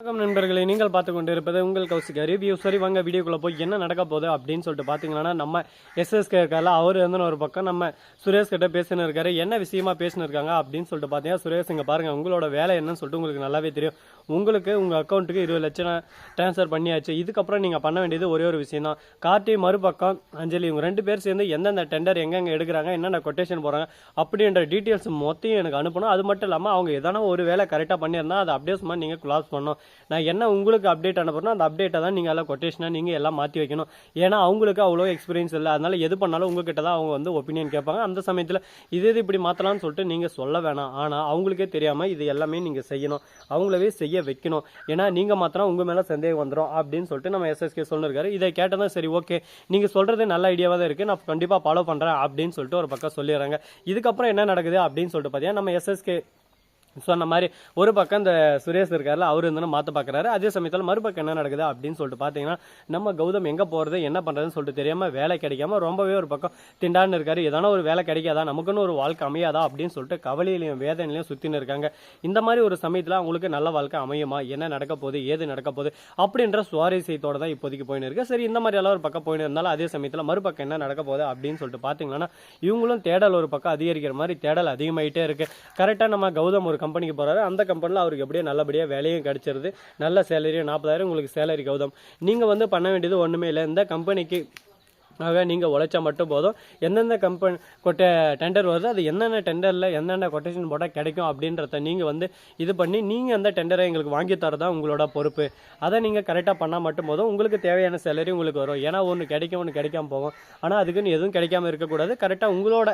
வணக்கம் நண்பர்களை நீங்கள் பார்த்து கொண்டு இருப்பது உங்கள் கௌசிகா ரிவ்யூ சரி வாங்க வீடியோக்குள்ளே போய் என்ன நடக்க போகுது அப்படின்னு சொல்லிட்டு பார்த்தீங்கன்னா நம்ம எஸ்எஸ்கே இருக்கால அவர் வந்து ஒரு பக்கம் நம்ம சுரேஷ் கிட்ட பேசினு இருக்காரு. என்ன விஷயமா பேசினு இருக்காங்க அப்படின்னு சொல்லிட்டு பார்த்தீங்கன்னா சுரேஷ் இங்கே பாருங்க உங்களோட வேலை என்னன்னு சொல்லிட்டு உங்களுக்கு நல்லாவே தெரியும். உங்களுக்கு உங்கள் அக்கௌண்ட்டுக்கு இருபது லட்சம் ட்ரான்ஸ்ஃபர் பண்ணியாச்சு. இதுக்கப்புறம் நீங்கள் பண்ண வேண்டியது ஒரே ஒரு விஷயம் தான் கார்த்தி மறுபக்கம் அஞ்சலி இவங்க ரெண்டு பேர் சேர்ந்து எந்தெந்த டெண்டர் எங்கெங்க எடுக்கிறாங்க என்னென்ன கொட்டேஷன் போகிறாங்க அப்படின்ற டீட்டெயில்ஸ் மொத்தையும் எனக்கு அனுப்பணும். அது மட்டும் இல்லாமல் அவங்க எதனா ஒரு வேலை கரெக்டாக பண்ணியிருந்தா அதை அப்படியே சும்மா நீங்கள் கிளாஸ் பண்ணணும். நான் என்ன உங்களுக்கு அப்டேட் அனுப்புறேனோ அந்த அப்டேட்டை தான் நீங்கள் எல்லாம் கொட்டேஷனாக நீங்கள் எல்லாம் மாற்றி வைக்கணும். ஏன்னா அவங்களுக்கு அவ்வளோ எக்ஸ்பீரியன்ஸ் இல்லை. அதனால் எது பண்ணாலும் உங்ககிட்ட தான் அவங்க வந்து ஒப்பீனியன் கேட்பாங்க. அந்த சமயத்தில் இது இது இப்படி மாற்றலாம்னு சொல்லிட்டு நீங்கள் சொல்ல வேணாம். ஆனால் அவங்களுக்கே தெரியாமல் இது எல்லாமே நீங்கள் செய்யணும். அவங்களவே செய்ய வைக்கணும். ஏன்னா நீங்கள் மாத்திரம் உங்கள் மேலே சந்தேகம் வந்துடும் அப்படின்னு சொல்லிட்டு நம்ம எஸ்எஸ்கே சொல்லிருக்காரு. இதை கேட்டதும் சரி ஓகே நீங்கள் சொல்கிறது நல்ல ஐடியாவாக தான் இருக்குது நான் கண்டிப்பாக ஃபாலோ பண்ணுறேன் அப்படின்னு சொல்லிட்டு ஒரு பக்கம் சொல்லிடுறாங்க. இதுக்கப்புறம் என்ன நடக்குது அப்படின்னு சொல்லிட்டு பார்த்தீங்கன்னா நம்ம எஸ்எஸ்கே சொன்ன மாதிரி ஒரு பக்கம் இந்த சுரேஷ் இருக்காருல அவர் இருந்தாலும் மாற்ற பார்க்குறாரு அதே சமயத்தில் மறுபக்கம் என்ன நடக்குது அப்படின்னு சொல்லிட்டு பார்த்தீங்கன்னா நம்ம கௌதம் எங்கே போகிறது என்ன பண்ணுறதுன்னு சொல்லிட்டு தெரியாமல் வேலை கிடைக்காம ரொம்பவே ஒரு பக்கம் திண்டான்னு இருக்காரு. எதனா ஒரு வேலை கிடைக்காதா? நமக்குன்னு ஒரு வாழ்க்கை அமையாதா? அப்படின்னு சொல்லிட்டு கவலையிலையும் வேதனையிலையும் சுற்றின்னு இருக்காங்க. இந்த மாதிரி ஒரு சமயத்தில் அவங்களுக்கு நல்ல வாழ்க்கை அமையுமா? என்ன நடக்க போகுது? ஏது நடக்க போகுது? அப்படின்ற சுவாரஸ்யத்தோட தான் இப்போதைக்கு போயின்னு இருக்கு. சரி இந்த மாதிரி எல்லாம் ஒரு பக்கம் போயின்னு இருந்தாலும் அதே சமயத்தில் மறுபக்கம் என்ன நடக்க போகுது அப்படின்னு சொல்லிட்டு பார்த்தீங்கன்னா இவங்களும் தேடல் ஒரு பக்கம் அதிகரிக்கிற மாதிரி தேடல் அதிகமாயிட்டே இருக்கு. கரெக்டாக நம்ம கௌதம் ஒரு கம்பெனிக்கு போகிறாரு அந்த கம்பெனியில் அவருக்கு எப்படியோ நல்லபடியாக வேலையும் கிடச்சிருது. நல்ல சேலரியும் நாற்பதாயிரம் உங்களுக்கு சேலரி கௌதம். நீங்கள் வந்து பண்ண வேண்டியது ஒன்றுமே இல்லை. இந்த கம்பெனிக்கு ஆக நீங்கள் உழைச்சா மட்டும் போதும். எந்தெந்த கம்பெனி கொட்ட டெண்டர் வருதோ அது என்னென்ன டெண்டரில் என்னென்ன கொட்டேஷன் போட்டால் கிடைக்கும் அப்படின்றத நீங்கள் வந்து இது பண்ணி நீங்கள் அந்த டெண்டரை எங்களுக்கு வாங்கி தரதான் உங்களோட பொறுப்பு. அதை நீங்கள் கரெக்டாக பண்ணால் மட்டும் போதும். உங்களுக்கு தேவையான சேலரி உங்களுக்கு வரும். ஏன்னா ஒன்று கிடைக்கும் ஒன்று கிடைக்காம போகும். ஆனால் அதுக்குன்னு எதுவும் கிடைக்காம இருக்கக்கூடாது. கரெக்டாக உங்களோட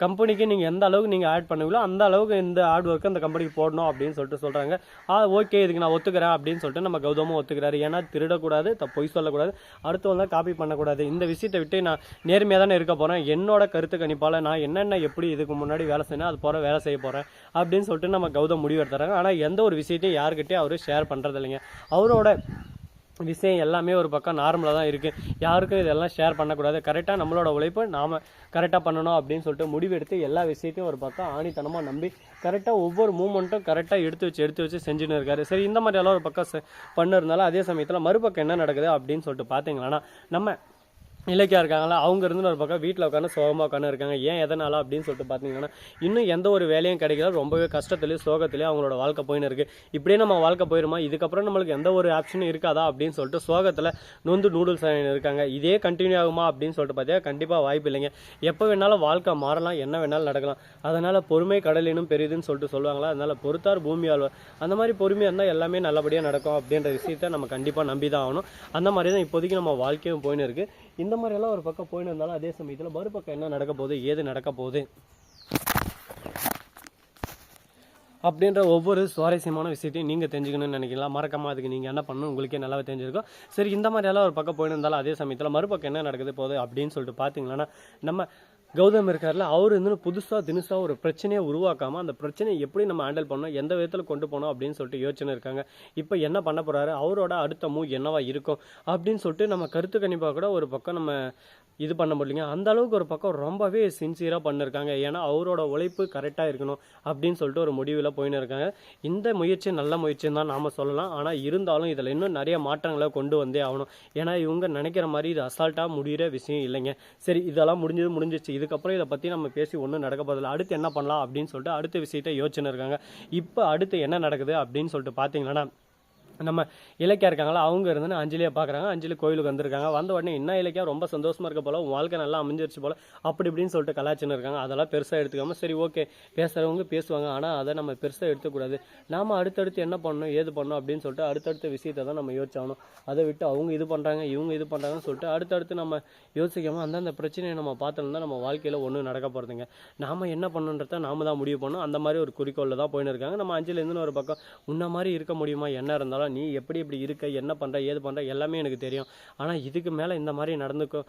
கம்பெனிக்கு நீங்கள் எந்த அளவுக்கு நீங்கள் ஆட் பண்ணுவீங்களோ அந்த அளவுக்கு இந்த ஹார்ட் ஒர்க்கு அந்த கம்பெனிக்கு போடணும் அப்படின்னு சொல்லிட்டு சொல்கிறாங்க ஆ ஓகே இதுக்கு நான் ஒத்துக்கிறேன் அப்படின்னு சொல்லிட்டு நம்ம கௌதமும் ஒத்துக்கிறாரு. ஏன்னா திருடக்கூடாது த பொய் சொல்லக்கூடாது. அடுத்தவங்க காப்பி பண்ணக்கூடாது. இந்த விஷயத்தை விட்டு நான் நேர்மையாக தானே இருக்க போகிறேன் என்னோட கருத்து கணிப்பால் நான் என்னென்ன எப்படி இதுக்கு முன்னாடி வேலை செய்யணும் அது போகிற வேலை செய்ய போகிறேன் அப்படின்னு சொல்லிட்டு நம்ம கௌதம் முடிவு எடுத்துறாங்க. ஆனால் எந்த ஒரு விஷயத்தையும் யாருக்கிட்டே அவர் ஷேர் பண்ணுறது இல்லைங்க அவரோட விஷயம் எல்லாமே ஒரு பக்கம் நார்மலாக தான் இருக்குது யாருக்கும் இதெல்லாம் ஷேர் பண்ணக்கூடாது. கரெக்டாக நம்மளோட உழைப்பு நாம் கரெக்டாக பண்ணணும் அப்படின்னு சொல்லிட்டு முடிவெடுத்து எல்லா விஷயத்தையும் ஒரு பக்கம் ஆணித்தனமாக நம்பி கரெக்டாக ஒவ்வொரு மூமெண்ட்டும் கரெக்டாக எடுத்து வச்சு எடுத்து வச்சு செஞ்சுன்னு இருக்காரு. சரி இந்த மாதிரி எல்லாம் ஒரு பக்கம் பண்ணிருந்தாலும் அதே சமயத்தில் மறுபக்கம் என்ன நடக்குது அப்படின்னு சொல்லிட்டு பார்த்தீங்கன்னா நம்ம இலக்கியா இருக்காங்களா அவங்க இருந்து ஒரு பக்கம் வீட்டில் உட்காந்து சோகமாக உட்காந்து இருக்காங்க. ஏன் எதனால அப்படின்னு சொல்லிட்டு பார்த்தீங்கன்னா இன்னும் எந்த ஒரு வேலையும் கிடைக்கல. ரொம்பவே கஷ்டத்துலேயும் சோகத்துலேயும் அவங்களோட வாழ்க்கை போயின்னு இருக்கு. இப்படியே நம்ம வாழ்க்கை போயிருமா? இதுக்கப்புறம் நம்மளுக்கு எந்த ஒரு ஆப்ஷனும் இருக்காதா அப்படின்னு சொல்லிட்டு சோகத்தில் நொந்து நூடுல்ஸ் இருக்காங்க. இதே கண்டினியூ ஆகுமா அப்படின்னு சொல்லிட்டு பார்த்தீங்கன்னா கண்டிப்பாக வாய்ப்பு இல்லைங்க. எப்போ வேணாலும் வாழ்க்கை மாறலாம் என்ன வேணாலும் நடக்கலாம். அதனால் பொறுமை கடலினும் பெரியதுன்னு சொல்லிட்டு சொல்லுவாங்களா? அதனால் பொறுத்தார் பூமி ஆழ்வார். அந்த மாதிரி பொறுமையாக இருந்தால் எல்லாமே நல்லபடியாக நடக்கும் அப்படின்ற விஷயத்த நம்ம கண்டிப்பாக நம்பி தான் ஆகணும். அந்த மாதிரி தான் இப்போதைக்கு நம்ம வாழ்க்கையும் போயின்னு இருக்கு. இந்த இந்த மாதிரியெல்லாம் ஒரு பக்கம் போயின்னு இருந்தாலும் அதே சமயத்தில் மறுபக்கம் என்ன நடக்க போகுது ஏது நடக்க போகுது அப்படின்ற ஒவ்வொரு சுவாரஸ்யமான விஷயத்தையும் நீங்கள் தெரிஞ்சுக்கணும்னு நினைக்கலாம் மறக்காமல் அதுக்கு நீங்கள் என்ன பண்ணணும்? உங்களுக்கே நல்லாவே தெரிஞ்சிருக்கும். சரி இந்த மாதிரியெல்லாம் ஒரு பக்கம் போயின்னு இருந்தாலும் அதே சமயத்தில் மறுபக்கம் என்ன நடக்குது போகுது அப்படின்னு சொல்லிட்டு பார்த்தீங்கன்னா நம்ம கௌதம் இருக்கார்ல அவர் வந்து புதுசாக தினுசாக ஒரு பிரச்சனையை உருவாக்காமல் அந்த பிரச்சனையை எப்படி நம்ம ஹேண்டில் பண்ணோம் எந்த விதத்தில் கொண்டு போனோம் அப்படின்னு சொல்லிட்டு யோசனை இருக்காங்க. இப்போ என்ன பண்ண போகிறாரு அவரோட அடுத்த மூவ் என்னவா இருக்கும்? அப்படின்னு சொல்லிட்டு நம்ம கருத்து கணிப்பாக கூட ஒரு பக்கம் நம்ம இது பண்ண முடியலைங்க. அந்த அளவுக்கு ஒரு பக்கம் ரொம்பவே சின்சியராக பண்ணிருக்காங்க. ஏன்னா அவரோட உழைப்பு கரெக்டாக இருக்கணும் அப்படின்னு சொல்லிட்டு ஒரு முடிவில் போயின்னு இருக்காங்க இந்த முயற்சி நல்ல முயற்சின்னு தான் நாம் சொல்லலாம். ஆனால் இருந்தாலும் இதில் இன்னும் நிறைய மாற்றங்களை கொண்டு வந்தே ஆகணும். ஏன்னா இவங்க நினைக்கிற மாதிரி இது அசால்ட்டாக முடிகிற விஷயம் இல்லைங்க. சரி இதெல்லாம் முடிஞ்சது முடிஞ்சிச்சு இதுக்கப்புறம் இதை பற்றி நம்ம பேசி ஒன்றும் நடக்க போதில்லை அடுத்து என்ன பண்ணலாம் அப்படின்னு சொல்லிட்டு அடுத்த விஷயத்தை யோசனை இருக்காங்க. இப்போ அடுத்து என்ன நடக்குது அப்படின்னு சொல்லிட்டு பார்த்தீங்கன்னா நம்ம இலக்கியா இருக்காங்களா அவங்க இருந்துன்னு அஞ்சலியை பார்க்குறாங்க அஞ்சலி கோயிலுக்கு வந்திருக்காங்க. வந்த உடனே என்ன இலக்கியா ரொம்ப சந்தோஷமாக இருக்க போல உன் வாழ்க்கை நல்லா அமைஞ்சிருச்சு போல அப்படி இப்படின்னு சொல்லிட்டு கலாச்சின்னு இருக்காங்க. அதெல்லாம் பெருசாக எடுத்துக்காம சரி ஓகே பேசுகிறவங்க பேசுவாங்க. ஆனால் அதை நம்ம பெருசாக எடுத்துக்கூடாது. நாம் அடுத்தடுத்து என்ன பண்ணணும் ஏது பண்ணணும் அப்படின்னு சொல்லிட்டு அடுத்தடுத்த விஷயத்தை தான் நம்ம யோசிச்சாகணும். அதை விட்டு அவங்க இது பண்ணுறாங்க இவங்க இது பண்ணுறாங்கன்னு சொல்லிட்டு அடுத்தடுத்து நம்ம யோசிக்காமல் அந்தந்த பிரச்சனையை நம்ம பார்த்துருந்தா நம்ம வாழ்க்கையில் ஒன்றும் நடக்க போகிறதுங்க நாம் என்ன பண்ணுன்றத நாம தான் முடிவு பண்ணணும். அந்த மாதிரி ஒரு குறிக்கோளில் தான் போயின்னு இருக்காங்க. நம்ம அஞ்சலேருந்து ஒரு பக்கம் உன்ன மாதிரி இருக்க முடியுமா? என்ன இருந்தாலும் நீ எப்படி இப்படி இருக்க என்ன பண்ணுற ஏது பண்ணுற எல்லாமே எனக்கு தெரியும். ஆனால் இதுக்கு மேலே இந்த மாதிரி நடந்துக்கோ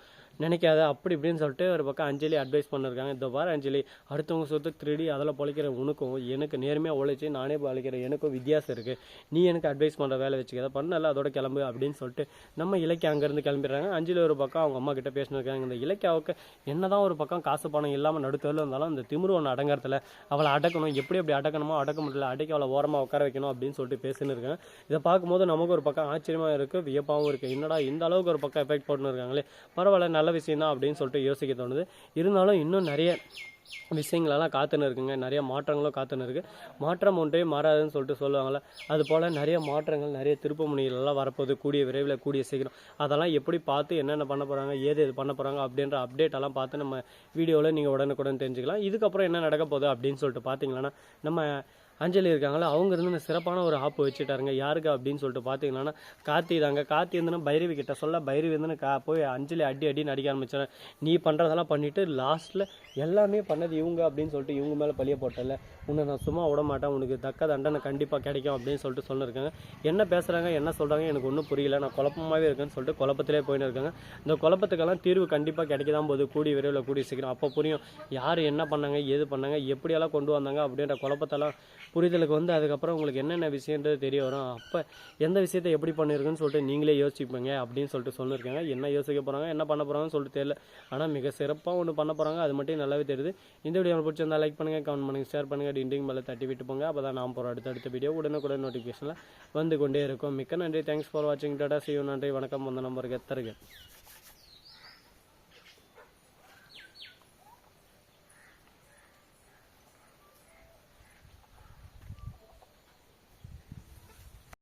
நினைக்காத அப்படி இப்படின்னு சொல்லிட்டு ஒரு பக்கம் அஞ்சலி அட்வைஸ் பண்ணிருக்காங்க. இந்த வார அஞ்சலி அடுத்தவங்க சொத்து திருடி அதில் பொழைக்கிற உனக்கும் எனக்கு நேர்மையாக உழைச்சி நானே பொழைக்கிற எனக்கும் வித்தியாசம் இருக்குது நீ எனக்கு அட்வைஸ் பண்ணுற வேலை வச்சுக்க பண்ணல அதோட கிளம்பு அப்படின்னு சொல்லிட்டு நம்ம இலக்கிய அங்கேருந்து கிளம்பிடுறாங்க. அஞ்சலி ஒரு பக்கம் அவங்க அம்மா கிட்ட பேசினிருக்காங்க. இந்த இலக்கியாவுக்கு என்னதான் ஒரு பக்கம் காசு பணம் இல்லாமல் நடுத்தரில் இருந்தாலும் அந்த திமிரு ஒன்று அடங்கறதுல அவளை அடக்கணும் எப்படி எப்படி அடக்கணுமோ அடக்க முடியல அடக்கி அவளை ஓரமாக உட்கார வைக்கணும் அப்படின்னு சொல்லிட்டு பேசின்னு இதை பார்க்கும்போது நமக்கு ஒரு பக்கம் ஆச்சரியமாக இருக்குது வியப்பாகவும் இருக்குது என்னடா இந்த அளவுக்கு ஒரு பக்கம் எஃபெக்ட் போட்டுன்னு இருக்காங்களே? பரவாயில்ல நல்ல விஷயம் தான் அப்படின்னு சொல்லிட்டு யோசிக்க தோணுது. இருந்தாலும் இன்னும் நிறைய விஷயங்களெல்லாம் காத்துன்னு இருக்குங்க. நிறைய மாற்றங்களும் காத்துன்னு இருக்குது மாற்றம் ஒன்றே மாறாதுன்னு சொல்லிட்டு சொல்லுவாங்கள்ல அது போல் நிறைய மாற்றங்கள் நிறைய திருப்பு முனைகளெல்லாம் வரப்போகுது. கூடிய விரைவில் கூடிய சீக்கிரம். அதெல்லாம் எப்படி பார்த்து என்னென்ன பண்ண போகிறாங்க ஏது இது பண்ண போகிறாங்க அப்படின்ற அப்டேட் எல்லாம் பார்த்து நம்ம வீடியோவில் நீங்கள் உடனுக்குடன் தெரிஞ்சுக்கலாம். இதுக்கப்புறம் என்ன நடக்க போகுது அப்படின்னு சொல்லிட்டு பார்த்தீங்கன்னா நம்ம அஞ்சலி இருக்காங்களா அவங்க இருந்து இந்த சிறப்பான ஒரு ஆப்பு வச்சுட்டாருங்க யாருக்கு அப்படின்னு சொல்லிட்டு பார்த்தீங்கன்னா கார்த்தி தாங்க. கார்த்தி இருந்துன்னா பைரவி கிட்ட சொல்ல பைரவி வந்து கா போய் அஞ்சலி அடி அடி நடிக்க ஆரம்பிச்சேன் நீ பண்ணுறதெல்லாம் பண்ணிட்டு லாஸ்ட்டில் எல்லாமே பண்ணது இவங்க அப்படின்னு சொல்லிட்டு இவங்க மேலே பழிய போட்டல உன்னை நான் சும்மா விட மாட்டேன். உனக்கு தக்க தண்டனை கண்டிப்பாக கிடைக்கும் அப்படின்னு சொல்லிட்டு சொல்லியிருக்காங்க என்ன பேசுகிறாங்க என்ன சொல்கிறாங்க எனக்கு ஒன்றும் புரியல. நான் குழப்பமாகவே இருக்கேன்னு சொல்லிட்டு குழப்பத்திலே போயின்னு இருக்காங்க இந்த குழப்பத்துக்கெல்லாம் தீர்வு கண்டிப்பாக கிடைக்க தான் போகுது. கூடி விரைவில் கூடி சீக்கிரம். அப்போ புரியும் யார் என்ன பண்ணாங்க ஏது பண்ணாங்க எப்படியெல்லாம் கொண்டு வந்தாங்க அப்படின்ற குழப்பத்தெல்லாம் புரிதலுக்கு வந்து அதுக்கப்புறம் உங்களுக்கு என்னென்ன விஷயன்றது தெரிய வரும். அப்போ எந்த விஷயத்தை எப்படி பண்ணியிருக்குன்னு சொல்லிட்டு நீங்களே யோசிப்பீங்க அப்படின்னு சொல்லிட்டு சொல்லியிருக்காங்க என்ன யோசிக்க போகிறாங்க என்ன பண்ண போகிறாங்கன்னு சொல்லிட்டு தெரியல. ஆனால் மிக சிறப்பாக ஒன்று பண்ண போகிறாங்க அது மட்டும் நல்லாவே தெரியுது. இந்த வீடியோ பிடிச்சிருந்தால் பிடிச்சிருந்தா லைக் பண்ணுங்கள் கமெண்ட் பண்ணுங்கள் ஷேர் பண்ணுங்கள் டிண்டிங் மேலே தட்டி விட்டு போங்க. அப்போ தான் நான் போகிற அடுத்தடுத்த வீடியோ உடனுக்குடன் நோட்டிஃபிகேஷனில் வந்து கொண்டே இருக்கும். மிக்க நன்றி. தேங்க்ஸ் ஃபார் வாட்சிங் டாடா சியூ நன்றி. வணக்கம். வந்த நம்பருக்கு எத்தருங்க